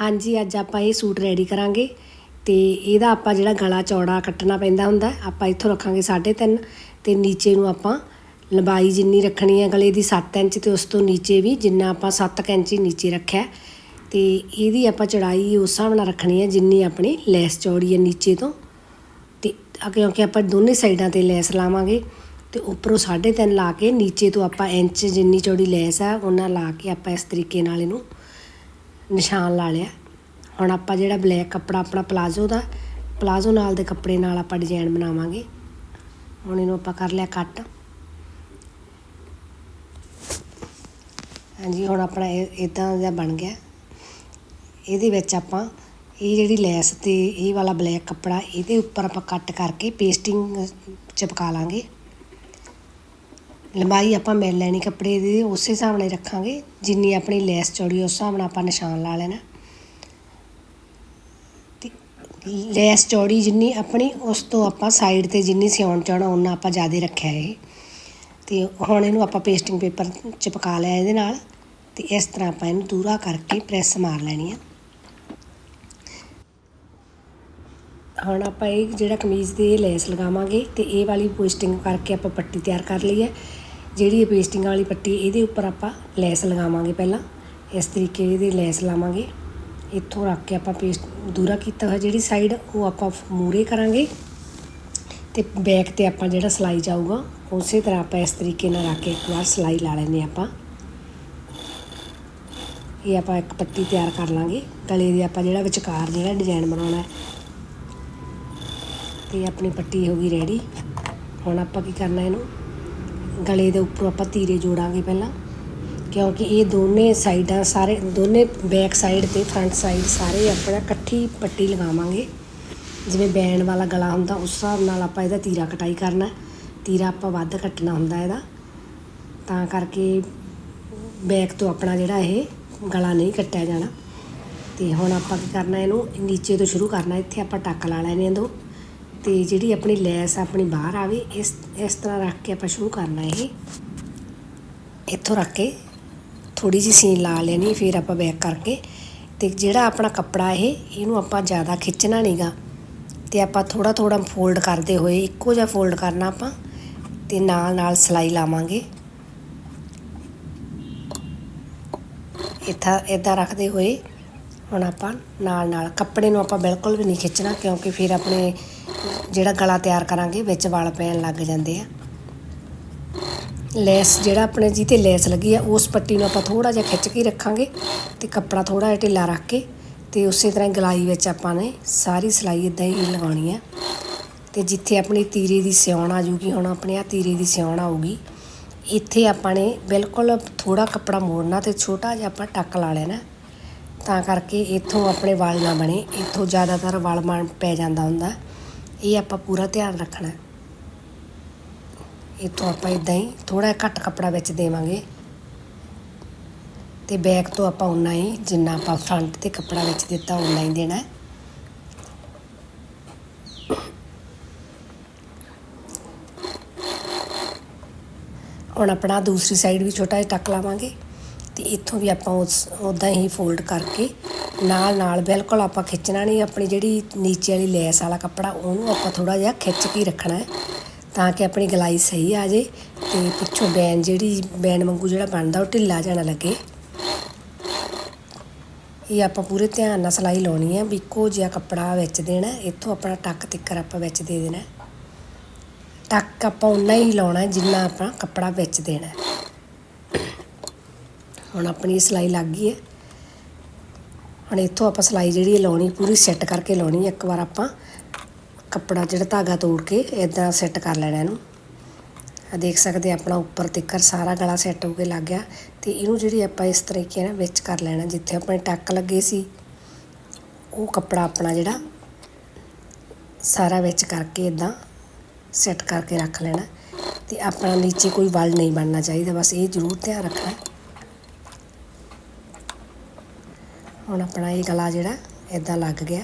ਹਾਂਜੀ, ਅੱਜ ਆਪਾਂ ਇਹ ਸੂਟ ਰੈਡੀ ਕਰਾਂਗੇ ਤੇ ਇਹਦਾ ਆਪਾਂ ਜਿਹੜਾ ਗਲਾ ਚੌੜਾ ਕੱਟਣਾ ਪੈਂਦਾ ਹੁੰਦਾ, ਆਪਾਂ ਇੱਥੋਂ ਰੱਖਾਂਗੇ 3.5 ਤੇ ਨੀਚੇ ਨੂੰ ਆਪਾਂ ਲੰਬਾਈ ਜਿੰਨੀ ਰੱਖਣੀ ਹੈ ਗਲੇ ਦੀ 7 ਇੰਚ ਤੇ ਉਸ ਤੋਂ ਨੀਚੇ ਵੀ ਜਿੰਨਾ ਆਪਾਂ 7 ਇੰਚ ਹੀ ਨੀਚੇ ਰੱਖਿਆ। ਤੇ ਇਹਦੀ ਆਪਾਂ ਚੜਾਈ ਉਸ ਹਿਸਾਬ ਨਾਲ ਰੱਖਣੀ ਹੈ ਜਿੰਨੀ ਆਪਣੀ ਲੈਸ ਚੌੜੀ ਹੈ ਨੀਚੇ ਤੋਂ। ਤੇ ਕਿਉਂਕਿ ਆਪਾਂ ਦੋਨੇ ਸਾਈਡਾਂ ਤੇ ਲੈਸ ਲਾਵਾਂਗੇ ਤੇ ਉੱਪਰੋਂ 3.5 ਲਾ ਕੇ ਨੀਚੇ ਤੋਂ ਆਪਾਂ ਇੰਚ ਜਿੰਨੀ ਚੌੜੀ ਲੈਸ ਆ, ਉਹਨਾਂ ਲਾ ਕੇ ਆਪਾਂ ਇਸ ਤਰੀਕੇ ਨਾਲ ਇਹਨੂੰ ਨਿਸ਼ਾਨ ਲਾ ਲਿਆ। ਹੁਣ ਆਪਾਂ ਜਿਹੜਾ ਬਲੈਕ ਕੱਪੜਾ ਆਪਣਾ ਪਲਾਜ਼ੋ ਦਾ ਪਲਾਜ਼ੋ ਨਾਲ ਦੇ ਕੱਪੜੇ ਨਾਲ ਆਪਾਂ ਡਿਜ਼ਾਈਨ ਬਣਾਵਾਂਗੇ। ਹੁਣ ਇਹਨੂੰ ਆਪਾਂ ਕਰ ਲਿਆ ਕੱਟ ਹਾਂਜੀ, ਹੁਣ ਆਪਣਾ ਇਦਾਂ ਦਾ ਬਣ ਗਿਆ। ਇਹਦੇ ਵਿੱਚ ਆਪਾਂ ਇਹ ਜਿਹੜੀ ਲੈਸ ਤੇ ਇਹ ਵਾਲਾ ਬਲੈਕ ਕੱਪੜਾ, ਇਹਦੇ ਉੱਪਰ ਆਪਾਂ ਕੱਟ ਕਰਕੇ ਪੇਸਟਿੰਗ ਚਿਪਕਾ ਲਾਂਗੇ। ਲੰਬਾਈ ਆਪਾਂ ਮਿਲ ਲੈਣੀ ਕੱਪੜੇ ਦੀ, ਉਸੇ ਹਿਸਾਬ ਨਾਲ ਰੱਖਾਂਗੇ। ਜਿੰਨੀ ਆਪਣੀ ਲੈਸ ਚੌੜੀ ਉਸ ਹਿਸਾਬ ਨਾਲ ਆਪਾਂ ਨਿਸ਼ਾਨ ਲਾ ਲੈਣਾ। ਤੇ ਲੈਸ ਚੌੜੀ ਜਿੰਨੀ ਆਪਣੀ, ਉਸ ਤੋਂ ਆਪਾਂ ਸਾਈਡ ਤੇ ਜਿੰਨੀ ਸਿਉਣ ਚਾਹਣਾ ਉਹਨਾਂ ਆਪਾਂ ਜ਼ਿਆਦਾ ਰੱਖਿਆ ਇਹ। ਤੇ ਹੁਣ ਇਹਨੂੰ ਆਪਾਂ ਪੇਸਟਿੰਗ ਪੇਪਰ ਚਿਪਕਾ ਲਿਆ ਇਹਦੇ ਨਾਲ। ਤੇ ਇਸ ਤਰ੍ਹਾਂ ਆਪਾਂ ਇਹਨੂੰ ਦੂਰਾ ਕਰਕੇ ਪ੍ਰੈਸ ਮਾਰ ਲੈਣੀ ਆ। ਹੁਣ ਆਪਾਂ ਇਹ ਜਿਹੜਾ ਕਮੀਜ਼ ਦੀ ਲੈਸ ਲਗਾਵਾਂਗੇ ਤੇ ਇਹ ਵਾਲੀ ਪੇਸਟਿੰਗ ਕਰਕੇ ਆਪਾਂ ਪੱਟੀ ਤਿਆਰ ਕਰ ਲਈ ਹੈ। ਜਿਹੜੀ ਇਹ ਪੇਸਟਿੰਗ ਵਾਲੀ ਪੱਟੀ, ਇਹਦੇ ਉੱਪਰ ਆਪਾਂ ਲੈਸ ਲਗਾਵਾਂਗੇ ਪਹਿਲਾਂ। ਇਸ ਤਰੀਕੇ ਇਹਦੇ ਲੈਸ ਲਾਵਾਂਗੇ। ਇੱਥੋਂ ਰੱਖ ਕੇ ਆਪਾਂ ਪੇਸਟ ਦੂਰਾ ਕੀਤਾ ਹੋਇਆ ਜਿਹੜੀ ਸਾਈਡ ਉਹ ਆਪਾਂ ਮੂਰੇ ਕਰਾਂਗੇ। ਤੇ ਬੈਕ ਤੇ ਆਪਾਂ ਜਿਹੜਾ ਸਲਾਈ ਜਾਊਗਾ, ਉਸੇ ਤਰ੍ਹਾਂ ਆਪਾਂ ਇਸ ਤਰੀਕੇ ਨਾਲ ਰੱਖ ਕੇ ਇੱਕ ਵਾਰ ਸਲਾਈ ਲਾ ਲੈਂਦੇ ਆਪਾਂ। ਇਹ ਆਪਾਂ ਇੱਕ ਪੱਟੀ ਤਿਆਰ ਕਰ ਲਾਂਗੇ। ਗਲੇ ਦੇ ਆਪਾਂ ਜਿਹੜਾ ਵਿਚਕਾਰ ਜਿਹੜਾ ਡਿਜ਼ਾਈਨ ਬਣਾਉਣਾ ਤੇ ਆਪਣੀ ਪੱਟੀ ਹੋ ਗਈ ਰੈਡੀ ਹੁਣ ਆਪਾਂ ਕੀ ਕਰਨਾ ਇਹਨੂੰ? ਗਲੇ ਦੇ ਉੱਪਰ ਆਪਾਂ ਤੀਰੇ ਜੋੜਾਂਗੇ ਪਹਿਲਾਂ। ਕਿਉਂਕਿ ਇਹ ਦੋਨੇ ਸਾਈਡਾਂ ਸਾਰੇ ਦੋਨੇ ਬੈਕ ਸਾਈਡ ਤੇ ਫਰੰਟ ਸਾਈਡ ਸਾਰੇ ਆਪਣਾ ਇਕੱਠੀ ਪੱਟੀ ਲਗਾਵਾਂਗੇ। ਜਿਵੇਂ ਬੈਨ ਵਾਲਾ ਗਲਾ ਹੁੰਦਾ, ਉਸ ਹਿਸਾਬ ਨਾਲ ਆਪਾਂ ਇਹਦਾ ਤੀਰਾ ਕਟਾਈ ਕਰਨਾ ਤੀਰਾ ਆਪਾਂ ਵੱਧ ਕੱਟਣਾ ਹੁੰਦਾ ਇਹਦਾ। ਤਾਂ ਕਰਕੇ ਬੈਕ ਤੋਂ ਆਪਣਾ ਜਿਹੜਾ ਇਹ ਗਲਾ ਨਹੀਂ ਕੱਟਿਆ ਜਾਣਾ। ਤੇ ਹੁਣ ਆਪਾਂ ਕੀ ਕਰਨਾ ਇਹਨੂੰ ਨੀਚੇ ਤੋਂ ਸ਼ੁਰੂ ਕਰਨਾ। ਇੱਥੇ ਆਪਾਂ ਟੱਕ ਲਾ ਲੈਣੇ ਆ ਦੋ। ਤੇ ਜਿਹੜੀ ਆਪਣੀ ਲੈਸ ਆਪਣੀ ਬਾਹਰ ਆਵੇ, ਇਸ ਇਸ ਤਰ੍ਹਾਂ ਰੱਖ ਕੇ ਆਪਾਂ ਸ਼ੁਰੂ ਕਰਨਾ ਇਹ। ਇੱਥੋਂ ਰੱਖ ਕੇ ਥੋੜੀ ਜਿਹੀ ਸੀਨ ਲਾ ਲੈਣੀ, ਫਿਰ ਆਪਾਂ ਬੈਕ ਕਰਕੇ। ਤੇ ਜਿਹੜਾ ਆਪਣਾ ਕੱਪੜਾ ਇਹ, ਇਹਨੂੰ ਆਪਾਂ ਜ਼ਿਆਦਾ ਖਿੱਚਣਾ ਨਹੀਂਗਾ। ਤੇ ਆਪਾਂ ਥੋੜਾ ਥੋੜਾ ਫੋਲਡ ਕਰਦੇ ਹੋਏ, ਇੱਕੋ ਜਿਹਾ ਫੋਲਡ ਕਰਨਾ ਆਪਾਂ, ਤੇ ਨਾਲ ਨਾਲ ਸਲਾਈ ਲਾਵਾਂਗੇ। ਇੱਥਾ, ਇਦਾਂ ਰੱਖਦੇ ਹੋਏ, ਹੁਣ ਆਪਾਂ ਨਾਲ ਨਾਲ ਕੱਪੜੇ ਨੂੰ ਆਪਾਂ ਬਿਲਕੁਲ ਵੀ ਨਹੀਂ ਖਿੱਚਣਾ, ਕਿਉਂਕਿ ਫਿਰ ਆਪਣੇ ਜਿਹੜਾ ਗਲਾ ਤਿਆਰ ਕਰਾਂਗੇ, ਵਿੱਚ ਵਲ ਪੈਣ ਲੱਗ ਜਾਂਦੇ ਆ। ਲੈਸ ਜਿਹੜਾ ਆਪਣੇ ਜੀ ਤੇ ਲੈਸ ਲੱਗੀ ਆ, ਉਸ ਪੱਟੀ ਨੂੰ ਆਪਾਂ ਥੋੜਾ ਜਿਹਾ ਖਿੱਚ ਕੇ ਰੱਖਾਂਗੇ ਤੇ ਕੱਪੜਾ ਥੋੜਾ ਜਿਹਾ ਢਿੱਲਾ ਰੱਖ ਕੇ ਤੇ ਉਸੇ ਤਰ੍ਹਾਂ ਗਲਾਈ ਵਿੱਚ ਆਪਾਂ ਨੇ ਸਾਰੀ ਸਿਲਾਈ ਇਦਾਂ ਹੀ ਲਗਾਉਣੀ ਹੈ ਤੇ ਜਿੱਥੇ ਆਪਣੀ ਤੀਰੇ ਦੀ ਸਿਉਣ ਆ ਜੂਗੀ, ਹੁਣ ਆਪਣੇ ਆ ਤੀਰੇ ਦੀ ਸਿਉਣ ਆਊਗੀ, ਇੱਥੇ ਆਪਾਂ ਨੇ ਬਿਲਕੁਲ ਥੋੜਾ ਕੱਪੜਾ ਮੋੜਨਾ ਤੇ ਛੋਟਾ ਜਿਹਾ ਆਪਾਂ ਟੱਕ ਲਾ ਲੈਣਾ। ਤਾਂ ਕਰਕੇ ਇੱਥੋਂ ਆਪਣੇ ਵਾਲ ਨਾ ਬਣੇ, ਇੱਥੋਂ ਜ਼ਿਆਦਾਤਰ ਵਾਲ ਮਾਰ ਪੈ ਜਾਂਦਾ ਹੁੰਦਾ। ਇਹ ਆਪਾਂ ਪੂਰਾ ਧਿਆਨ ਰੱਖਣਾ ਇੱਥੋਂ ਆਪਾਂ ਇਦਾਂ ਹੀ ਥੋੜਾ ਘੱਟ ਕੱਪੜਾ ਵਿੱਚ ਦੇਵਾਂਗੇ। ਤੇ ਬੈਕ ਤੋਂ ਆਪਾਂ ਉਨਾ ਹੀ ਜਿੰਨਾ ਆਪਾਂ ਫਰੰਟ ਤੇ ਕੱਪੜਾ ਵਿੱਚ ਦਿੱਤਾ ਉਨਾ ਹੀ ਦੇਣਾ ਹੁਣ ਆਪਣਾ ਦੂਸਰੀ ਸਾਈਡ ਵੀ ਛੋਟਾ ਜਿਹਾ ਟੱਕ ਲਾਵਾਂਗੇ। ਤੇ ਇੱਥੋਂ ਵੀ ਆਪਾਂ ਉਸ ਉਦਾਂ ਹੀ ਫੋਲਡ ਕਰਕੇ ਨਾਲ ਨਾਲ ਬਿਲਕੁਲ ਆਪਾਂ ਖਿੱਚਣਾ ਨਹੀਂ, ਆਪਣੀ ਜਿਹੜੀ ਨੀਚੇ ਵਾਲੀ ਲੈਸ ਵਾਲਾ ਕੱਪੜਾ, ਉਹਨੂੰ ਆਪਾਂ ਥੋੜਾ ਜਿਹਾ ਖਿੱਚ ਕੇ ਰੱਖਣਾ ਹੈ, ਤਾਂ ਕਿ ਆਪਣੀ ਗਲਾਈ ਸਹੀ ਆ ਜੇ ਤੇ ਪਿੱਛੋਂ ਬੈਨ ਜਿਹੜੀ, ਬੈਨ ਵਾਂਗੂ ਜਿਹੜਾ ਬਣਦਾ ਉਹ ਢਿੱਲਾ ਜਾਣਾ ਲੱਗੇ। ਇਹ ਆਪਾਂ ਪੂਰੇ ਧਿਆਨ ਨਾਲ ਸਲਾਈ ਲਾਉਣੀ ਹੈ ਵੀ ਇੱਕੋ ਜਿਹਾ ਕੱਪੜਾ ਵਿੱਚ ਦੇਣਾ ਇੱਥੋਂ ਆਪਣਾ ਟੱਕ ਤਿੱਕਰ ਆਪਾਂ ਵਿੱਚ ਦੇ ਦੇਣਾ ਟੱਕ ਆਪਾਂ ਉਨਾ ਹੀ ਲਾਉਣਾ ਜਿੰਨਾ ਆਪਾਂ ਕੱਪੜਾ ਵਿੱਚ ਦੇਣਾ ਹੁਣ ਆਪਣੀ ਸਲਾਈ ਲੱਗ ਗਈ ਹੈ। ਹੁਣ ਇੱਥੋਂ ਆਪਾਂ ਸਲਾਈ ਜਿਹੜੀ ਲਾਉਣੀ, ਪੂਰੀ ਸੈੱਟ ਕਰਕੇ ਲਾਉਣੀ ਇੱਕ ਵਾਰ ਆਪਾਂ ਕੱਪੜਾ ਜਿਹੜਾ ਧਾਗਾ ਤੋੜ ਕੇ ਇਦਾਂ ਸੈੱਟ ਕਰ ਲੈਣਾ ਇਹਨੂੰ। ਆ ਦੇਖ ਸਕਦੇ ਆਪਣਾ ਉੱਪਰ ਤਿੱਕਰ ਸਾਰਾ ਗਲਾ ਸੈੱਟ ਹੋ ਕੇ ਲੱਗ ਗਿਆ ਤੇ ਇਹਨੂੰ ਜਿਹੜੀ ਆਪਾਂ ਇਸ ਤਰੀਕੇ ਨਾਲ ਵਿੱਚ ਕਰ ਲੈਣਾ, ਜਿੱਥੇ ਆਪਣੇ ਟੱਕ ਲੱਗੇ ਸੀ, ਉਹ ਕੱਪੜਾ ਆਪਣਾ ਜਿਹੜਾ ਸਾਰਾ ਵਿੱਚ ਕਰਕੇ ਇਦਾਂ ਸੈੱਟ ਕਰਕੇ ਰੱਖ ਲੈਣਾ ਤੇ ਆਪਣਾ ਨੀਚੇ ਕੋਈ ਵਲ ਨਹੀਂ ਬਣਨਾ ਚਾਹੀਦਾ, ਬਸ ਇਹ ਜ਼ਰੂਰ ਧਿਆਨ ਰੱਖਣਾ। ਹੁਣ ਆਪਣਾ ਇਹ ਗਲਾ ਜਿਹੜਾ ਇਦਾਂ ਲੱਗ ਗਿਆ।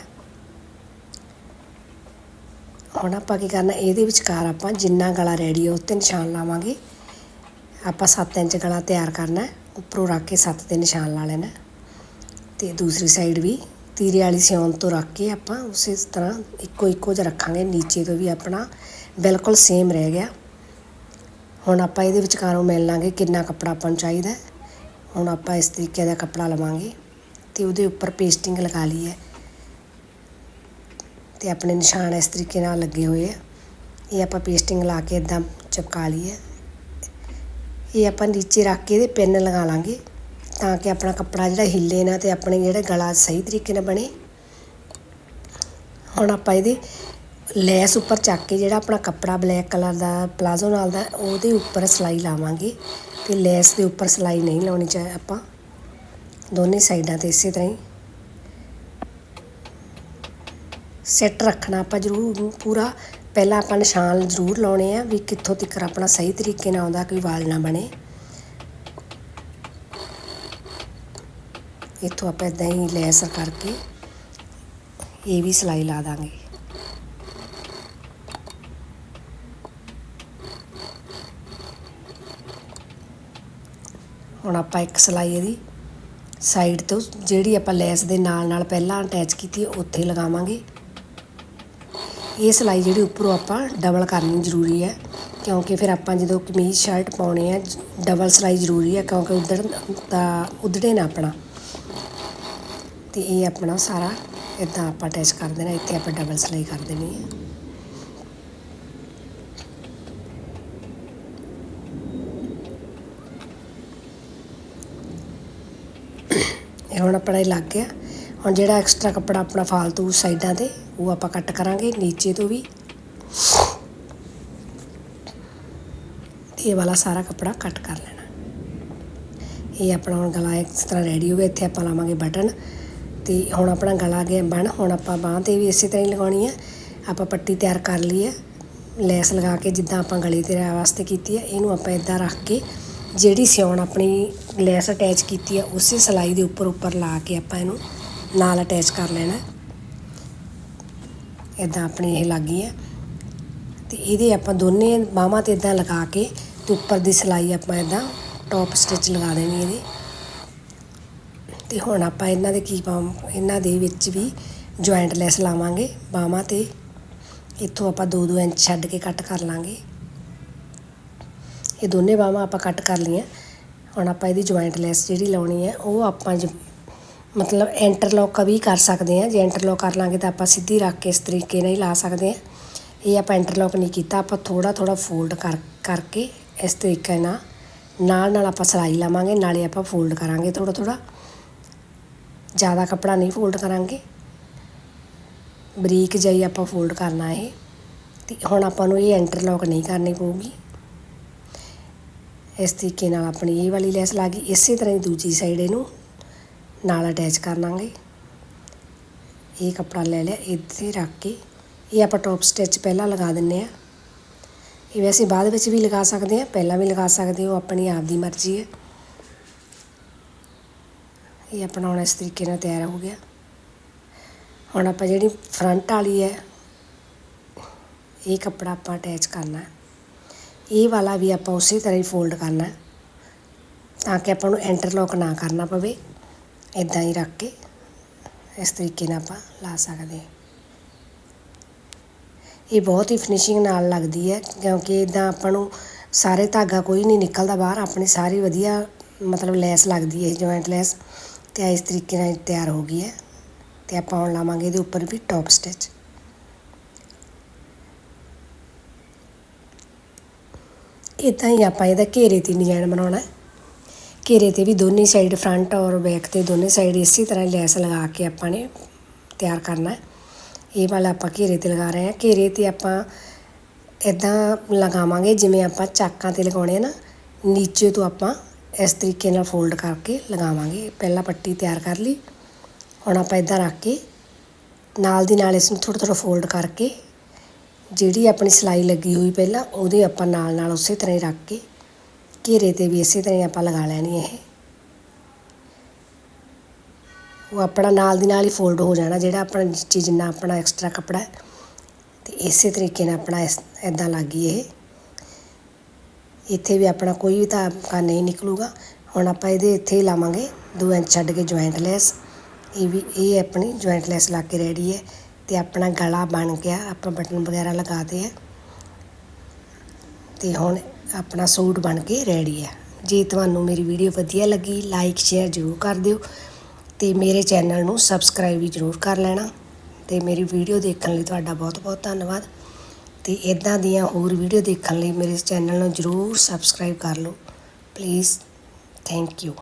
ਹੁਣ ਆਪਾਂ ਕੀ ਕਰਨਾ, ਇਹਦੇ ਵਿਚਕਾਰ ਆਪਾਂ ਜਿੰਨਾ ਗਲਾ ਰੈਡੀ ਹੈ ਉੱਤੇ ਨਿਸ਼ਾਨ ਲਾਵਾਂਗੇ। ਆਪਾਂ 7 ਇੰਚ ਗਲਾ ਤਿਆਰ ਕਰਨਾ ਉੱਪਰੋਂ ਰੱਖ ਕੇ 7 ਤੇ ਨਿਸ਼ਾਨ ਲਾ ਲੈਣਾ ਤੇ ਦੂਸਰੀ ਸਾਈਡ ਵੀ ਤੀਰੇ ਵਾਲੀ ਸਿਉਣ ਤੋਂ ਰੱਖ ਕੇ ਆਪਾਂ ਉਸੇ ਤਰ੍ਹਾਂ ਇੱਕੋ ਇੱਕੋ ਜਿਹਾ ਰੱਖਾਂਗੇ, ਨੀਚੇ ਤੋਂ ਵੀ ਆਪਣਾ ਬਿਲਕੁਲ ਸੇਮ ਰਹਿ ਗਿਆ। ਹੁਣ ਆਪਾਂ ਇਹਦੇ ਵਿਚਕਾਰੋਂ ਮਿਲ ਲਾਂਗੇ ਕਿੰਨਾ ਕੱਪੜਾ ਆਪਾਂ ਨੂੰ ਚਾਹੀਦਾ ਹੁਣ ਆਪਾਂ ਇਸ ਤਰੀਕੇ ਦਾ ਕੱਪੜਾ ਲਵਾਂਗੇ। ਤੇ ਉਹਦੇ ਉੱਪਰ ਪੇਸਟਿੰਗ ਲਗਾ ਲਈ ਹੈ। ਤੇ ਆਪਣੇ ਨਿਸ਼ਾਨ ਇਸ ਤਰੀਕੇ ਨਾਲ ਲੱਗੇ ਹੋਏ ਆ। ਇਹ ਆਪਾਂ ਪੇਸਟਿੰਗ ਲਾ ਕੇ ਇਦਾਂ ਚਿਪਕਾ ਲਈ ਹੈ ਇਹ ਆਪਾਂ ਨੀਚੇ ਰੱਖ ਕੇ ਇਹਦੇ ਪਿੰਨ ਲਗਾ ਲਾਂਗੇ ਤਾਂ ਕਿ ਆਪਣਾ ਕੱਪੜਾ ਜਿਹੜਾ ਹਿੱਲੇ ਨਾ ਤੇ ਆਪਣੇ ਜਿਹੜਾ ਗਲਾ ਸਹੀ ਤਰੀਕੇ ਨਾਲ ਬਣੇ। ਹੁਣ ਆਪਾਂ ਇਹਦੇ ਲੈਸ ਉੱਪਰ ਚੱਕ ਕੇ ਜਿਹੜਾ ਆਪਣਾ ਕੱਪੜਾ ਬਲੈਕ ਕਲਰ ਦਾ, ਪਲਾਜ਼ੋ ਨਾਲ ਦਾ, ਉਹਦੇ ਉੱਪਰ ਸਿਲਾਈ ਲਾਵਾਂਗੇ। ਤੇ ਲੈਸ ਦੇ ਉੱਪਰ ਸਿਲਾਈ ਨਹੀਂ ਲਾਉਣੀ ਚਾਹੀਦੀ ਆਪਾਂ। ਦੋਨੇ ਸਾਈਡਾਂ ਤੇ ਇਸੇ ਤਰ੍ਹਾਂ ਹੀ। ਸੈੱਟ ਰੱਖਣਾ ਆਪਾਂ ਜ਼ਰੂਰ ਪੂਰਾ। ਪਹਿਲਾਂ ਆਪਾਂ ਨਿਸ਼ਾਨ ਜ਼ਰੂਰ ਲਾਉਣੇ ਆ ਵੀ ਕਿੱਥੋਂ ਤੱਕ ਆਪਣਾ ਸਹੀ ਤਰੀਕੇ ਨਾਲ ਆਉਂਦਾ ਕੋਈ ਵਾਲ ਨਾ ਬਣੇ। ਇੱਥੋਂ ਆਪਾਂ ਇਦਾਂ ਹੀ ਲੈਸ ਕਰਕੇ ਇਹ ਵੀ ਸਿਲਾਈ ਲਾ ਦਾਂਗੇ। ਹੁਣ ਆਪਾਂ ਇੱਕ ਸਿਲਾਈ ਇਹਦੀ ਸਾਈਡ ਤੋਂ ਜਿਹੜੀ ਆਪਾਂ ਲੈਸ ਦੇ ਨਾਲ ਨਾਲ ਪਹਿਲਾਂ ਅਟੈਚ ਕੀਤੀ ਹੈ, ਉੱਥੇ ਲਗਾਵਾਂਗੇ। ਇਹ ਸਿਲਾਈ ਜਿਹੜੀ ਉੱਪਰੋਂ ਆਪਾਂ ਡਬਲ ਕਰਨੀ ਜ਼ਰੂਰੀ ਹੈ, ਕਿਉਂਕਿ ਫਿਰ ਆਪਾਂ ਜਦੋਂ ਕਮੀਜ਼ ਸ਼ਰਟ ਪਾਉਣੇ ਆ ਡਬਲ ਸਿਲਾਈ ਜ਼ਰੂਰੀ ਹੈ, ਕਿਉਂਕਿ ਉਧੜ ਤਾਂ ਉਧੜੇ ਨਾ ਆਪਣਾ। ਤੇ ਇਹ ਆਪਣਾ ਸਾਰਾ ਇਦਾਂ ਆਪਾਂ ਅਟੈਚ ਕਰ ਦੇਣਾ, ਇੱਥੇ ਆਪਾਂ ਡਬਲ ਸਿਲਾਈ ਕਰ ਦੇਣੀ ਹੈ। ਇਹ ਹੁਣ ਆਪਣਾ ਇਹ ਲੱਗ ਗਿਆ। ਹੁਣ ਜਿਹੜਾ ਐਕਸਟਰਾ ਕੱਪੜਾ ਆਪਣਾ ਫਾਲਤੂ ਸਾਈਡਾਂ ਤੇ, ਉਹ ਆਪਾਂ ਕੱਟ ਕਰਾਂਗੇ, ਨੀਚੇ ਤੋਂ ਵੀ। ਇਹ ਵਾਲਾ ਸਾਰਾ ਕੱਪੜਾ ਕੱਟ ਕਰ ਲੈਣਾ। ਇਹ ਆਪਣਾ ਹੁਣ ਗਲਾ ਇਸ ਤਰ੍ਹਾਂ ਰੈਡੀ ਹੋ ਗਿਆ ਇੱਥੇ ਆਪਾਂ ਲਾਵਾਂਗੇ ਬਟਨ। ਤੇ ਹੁਣ ਆਪਣਾ ਗਲਾ ਗਿਆ ਬਣ, ਹੁਣ ਆਪਾਂ ਬਾਂਹ ਤੇ ਵੀ ਇਸੇ ਤਰ੍ਹਾਂ ਹੀ ਲਗਾਉਣੀ ਹੈ ਆਪਾਂ ਪੱਟੀ ਤਿਆਰ ਕਰ ਲਈ ਹੈ ਲੈਸ ਲਗਾ ਕੇ ਜਿੱਦਾਂ ਆਪਾਂ ਗਲੇ ਤੇ ਵਾਸਤੇ ਕੀਤੀ ਹੈ ਇਹਨੂੰ ਆਪਾਂ ਇਦਾਂ ਰੱਖ ਕੇ ਜਿਹੜੀ ਸਿਉਣ ਆਪਣੀ ਲੈਸ ਅਟੈਚ ਕੀਤੀ ਹੈ ਉਸੇ ਸਿਲਾਈ ਦੇ ਉੱਪਰ ਉੱਪਰ ਲਾ ਕੇ ਆਪਾਂ ਇਹਨੂੰ ਨਾਲ ਅਟੈਚ ਕਰ ਲੈਣਾ। ਇਦਾਂ ਆਪਣੀ ਇਹ ਲੱਗੀ ਹੈ ਤੇ ਇਹਦੇ ਆਪਾਂ ਦੋਨੇ ਬਾਹਾਂ ਤੇ ਇਦਾਂ ਲਗਾ ਕੇ ਤੇ ਉੱਪਰ ਦੀ ਸਿਲਾਈ ਆਪਾਂ ਇਦਾਂ ਟੌਪ ਸਟਿਚ ਲਗਾ ਦੇਣੀ ਇਹਦੀ। ਤੇ ਹੁਣ ਆਪਾਂ ਇਹਨਾਂ ਦੇ ਕੀ ਪਾਉਂ ਇਹਨਾਂ ਦੇ ਵਿੱਚ ਵੀ ਜੁਆਇੰਟ ਲੈਸ ਲਾਵਾਂਗੇ ਬਾਹਾਂ ਤੇ। ਇੱਥੋਂ ਆਪਾਂ 2-2 ਇੰਚ ਛੱਡ ਕੇ ਕੱਟ ਕਰ ਲਾਂਗੇ। ਇਹ ਦੋਨੇ ਬਾਹਾਂ ਆਪਾਂ ਕੱਟ ਕਰ ਲਈਆਂ। ਹੁਣ ਆਪਾਂ ਇਹਦੀ ਜੁਆਇੰਟ ਲੈਸ ਜਿਹੜੀ ਲਾਉਣੀ ਹੈ, ਉਹ ਆਪਾਂ ਜ, ਮਤਲਬ ਇੰਟਰਲੌਕ ਵੀ ਕਰ ਸਕਦੇ ਹਾਂ। ਜੇ ਇੰਟਰਲੌਕ ਕਰ ਲਾਂਗੇ ਤਾਂ ਆਪਾਂ ਸਿੱਧੀ ਰੱਖ ਕੇ ਇਸ ਤਰੀਕੇ ਨਾਲ ਹੀ ਲਾ ਸਕਦੇ ਹਾਂ। ਇਹ ਆਪਾਂ ਇੰਟਰਲੌਕ ਨਹੀਂ ਕੀਤਾ, ਆਪਾਂ ਥੋੜਾ ਥੋੜਾ ਫੋਲਡ ਕਰ, ਕਰਕੇ ਇਸ ਤਰੀਕੇ ਨਾਲ ਨਾਲ ਨਾਲ ਆਪਾਂ ਸਿਲਾਈ ਲਾਵਾਂਗੇ, ਨਾਲੇ ਆਪਾਂ ਫੋਲਡ ਕਰਾਂਗੇ ਥੋੜਾ ਥੋੜਾ ਜ਼ਿਆਦਾ ਕੱਪੜਾ ਨਹੀਂ ਫੋਲਡ ਕਰਾਂਗੇ। ਬਰੀਕ ਜਿਹੀ ਆਪਾਂ ਫੋਲਡ ਕਰਨਾ ਇਹ। ਤੇ ਹੁਣ ਆਪਾਂ ਨੂੰ ਇਹ ਇੰਟਰਲੌਕ ਨਹੀਂ ਕਰਨੀ ਪਊਗੀ। ਇਸ ਤਰੀਕੇ ਨਾਲ ਆਪਣੀ ਇਹ ਵਾਲੀ ਲੈਸ ਲਾ ਗਈ ਇਸੇ ਤਰ੍ਹਾਂ ਹੀ ਦੂਜੀ ਸਾਈਡ ਇਹਨੂੰ ਨਾਲ ਅਟੈਚ ਕਰ ਲਾਂਗੇ। ਇਹ ਕੱਪੜਾ ਲੈ ਲਿਆ, ਇੱਥੇ ਰੱਖ ਕੇ। ਇਹ ਆਪਾਂ ਟੌਪ ਸਟਿਚ ਪਹਿਲਾਂ ਲਗਾ ਦਿੰਨੇ ਆ। ਇਹ ਵੈਸੇ ਬਾਅਦ ਵਿੱਚ ਵੀ ਲਗਾ ਸਕਦੇ ਆ, ਪਹਿਲਾਂ ਵੀ ਲਗਾ ਸਕਦੇ ਹੋ, ਆਪਣੀ ਆਪ ਦੀ ਮਰਜ਼ੀ ਹੈ। ਇਹ ਆਪਣਾ ਹੁਣ ਇਸ ਤਰੀਕੇ ਨਾਲ ਤਿਆਰ ਹੋ ਗਿਆ। ਹੁਣ ਆਪਾਂ ਜਿਹੜੀ ਫਰੰਟ ਵਾਲੀ ਹੈ, ਇਹ ਕੱਪੜਾ ਆਪਾਂ ਅਟੈਚ ਕਰਨਾ ਹੈ। ਇਹ ਵਾਲਾ ਵੀ ਆਪਾਂ ਉਸੇ ਤਰ੍ਹਾਂ ਹੀ ਫੋਲਡ ਕਰਨਾ ਤਾਂ ਕਿ ਆਪਾਂ ਨੂੰ ਇੰਟਰਲੌਕ ਨਾ ਕਰਨਾ ਪਵੇ। ਇਦਾਂ ਹੀ ਰੱਖ ਕੇ ਇਸ ਤਰੀਕੇ ਨਾਲ ਆਪਾਂ ਲਾ ਸਕਦੇ ਹਾਂ। ਇਹ ਬਹੁਤ ਹੀ ਫਿਨਿਸ਼ਿੰਗ ਨਾਲ ਲੱਗਦੀ ਹੈ, ਕਿਉਂਕਿ ਇਦਾਂ ਆਪਾਂ ਨੂੰ ਸਾਰੇ ਧਾਗਾ ਕੋਈ ਨਹੀਂ ਨਿਕਲਦਾ ਬਾਹਰ, ਆਪਣੀ ਸਾਰੀ ਵਧੀਆ ਮਤਲਬ ਲੈਸ ਲੱਗਦੀ ਹੈ ਜੁਆਇੰਟ ਲੈਸ। ਤੇ ਇਸ ਤਰੀਕੇ ਨਾਲ ਤਿਆਰ ਹੋ ਗਈ ਹੈ। ਤੇ ਆਪਾਂ ਹੁਣ ਲਾਵਾਂਗੇ ਇਹਦੇ ਉੱਪਰ ਵੀ ਟੌਪ ਸਟਿਚ ਇਦਾਂ ਹੀ ਆਪਾਂ ਇਹਦਾ ਘੇਰੇ ਤੇ ਡਿਜ਼ਾਈਨ ਬਣਾਉਣਾ ਘੇਰੇ ਤੇ ਵੀ ਦੋਨੇ ਸਾਈਡ ਫਰੰਟ ਔਰ ਬੈਕ ਤੇ ਦੋਨੇ ਸਾਈਡ ਇਸੇ ਤਰ੍ਹਾਂ ਲੈਸ ਲਗਾ ਕੇ ਆਪਾਂ ਨੇ ਤਿਆਰ ਕਰਨਾ ਇਹ ਵਾਲਾ ਆਪਾਂ ਘੇਰੇ ਤੇ ਲਗਾ ਰਹੇ ਹਾਂ। ਘੇਰੇ ਤੇ ਆਪਾਂ ਇਦਾਂ ਲਗਾਵਾਂਗੇ, ਜਿਵੇਂ ਆਪਾਂ ਚਾਕਾਂ ਤੇ ਲਗਾਉਣੇ ਆ ਨਾ, ਨੀਚੇ ਤੋਂ ਆਪਾਂ ਇਸ ਤਰੀਕੇ ਨਾਲ ਫੋਲਡ ਕਰਕੇ ਲਗਾਵਾਂਗੇ। ਪਹਿਲਾਂ ਪੱਟੀ ਤਿਆਰ ਕਰ ਲਈ। ਹੁਣ ਆਪਾਂ ਇਦਾਂ ਰੱਖ ਕੇ ਨਾਲ ਦੀ ਨਾਲ ਇਸ ਨੂੰ ਥੋੜਾ ਥੋੜਾ ਫੋਲਡ ਕਰਕੇ ਜਿਹੜੀ ਆਪਣੀ ਸਿਲਾਈ ਲੱਗੀ ਹੋਈ ਪਹਿਲਾਂ, ਉਹਦੇ ਆਪਾਂ ਨਾਲ ਨਾਲ ਉਸੇ ਤਰ੍ਹਾਂ ਹੀ ਰੱਖ ਕੇ, ਘੇਰੇ ਤੇ ਵੀ ਇਸੇ ਤਰ੍ਹਾਂ ਹੀ ਆਪਾਂ ਲਗਾ ਲੈਣੀ ਇਹ। ਉਹ ਆਪਣਾ ਨਾਲ ਦੀ ਨਾਲ ਹੀ ਫੋਲਡ ਹੋ ਜਾਣਾ, ਜਿਹੜਾ ਆਪਣਾ ਨੀਚੇ ਜਿੰਨਾ ਆਪਣਾ ਐਕਸਟਰਾ ਕੱਪੜਾ ਹੈ, ਤੇ ਇਸੇ ਤਰੀਕੇ ਨਾਲ ਆਪਣਾ ਇਸ ਇਦਾਂ ਲੱਗੀ ਇਹ। ਇੱਥੇ ਵੀ ਆਪਣਾ ਕੋਈ ਵੀ ਧਾਗਾ ਨਹੀਂ ਨਿਕਲੂਗਾ। ਹੁਣ ਆਪਾਂ ਇਹਦੇ ਇੱਥੇ ਹੀ ਲਾਵਾਂਗੇ 2 ਇੰਚ ਛੱਡ ਕੇ ਜੁਆਇੰਟ ਲੈਸ ਇਹ ਵੀ, ਇਹ ਆਪਣੀ ਜੁਆਇੰਟ ਲੈਸ ਲਾ ਕੇ ਰੈਡੀ ਹੈ। ਤੇ ਆਪਣਾ ਗਲਾ ਬਣ ਗਿਆ। ਆਪਾਂ ਬਟਨ ਵਗੈਰਾ ਲਗਾ ਦੇ ਹੈ ਤੇ ਹੁਣ ਆਪਣਾ ਸੂਟ ਬਣ ਕੇ ਰੈਡੀ ਹੈ ਜੇ ਤੁਹਾਨੂੰ ਮੇਰੀ ਵੀਡੀਓ ਵਧੀਆ ਲੱਗੀ ਲਾਈਕ ਸ਼ੇਅਰ ਜ਼ਰੂਰ ਕਰ ਦਿਓ। ਤੇ ਮੇਰੇ ਚੈਨਲ ਨੂੰ ਸਬਸਕ੍ਰਾਈਬ ਵੀ ਜ਼ਰੂਰ ਕਰ ਲੈਣਾ। ਤੇ ਮੇਰੀ ਵੀਡੀਓ ਦੇਖਣ ਲਈ ਤੁਹਾਡਾ ਬਹੁਤ ਬਹੁਤ ਧੰਨਵਾਦ। ਤੇ ਇਦਾਂ ਦੀਆਂ ਹੋਰ ਵੀਡੀਓ ਦੇਖਣ ਲਈ ਮੇਰੇ ਚੈਨਲ ਨੂੰ ਜ਼ਰੂਰ ਸਬਸਕ੍ਰਾਈਬ ਕਰ ਲਓ। Please thank you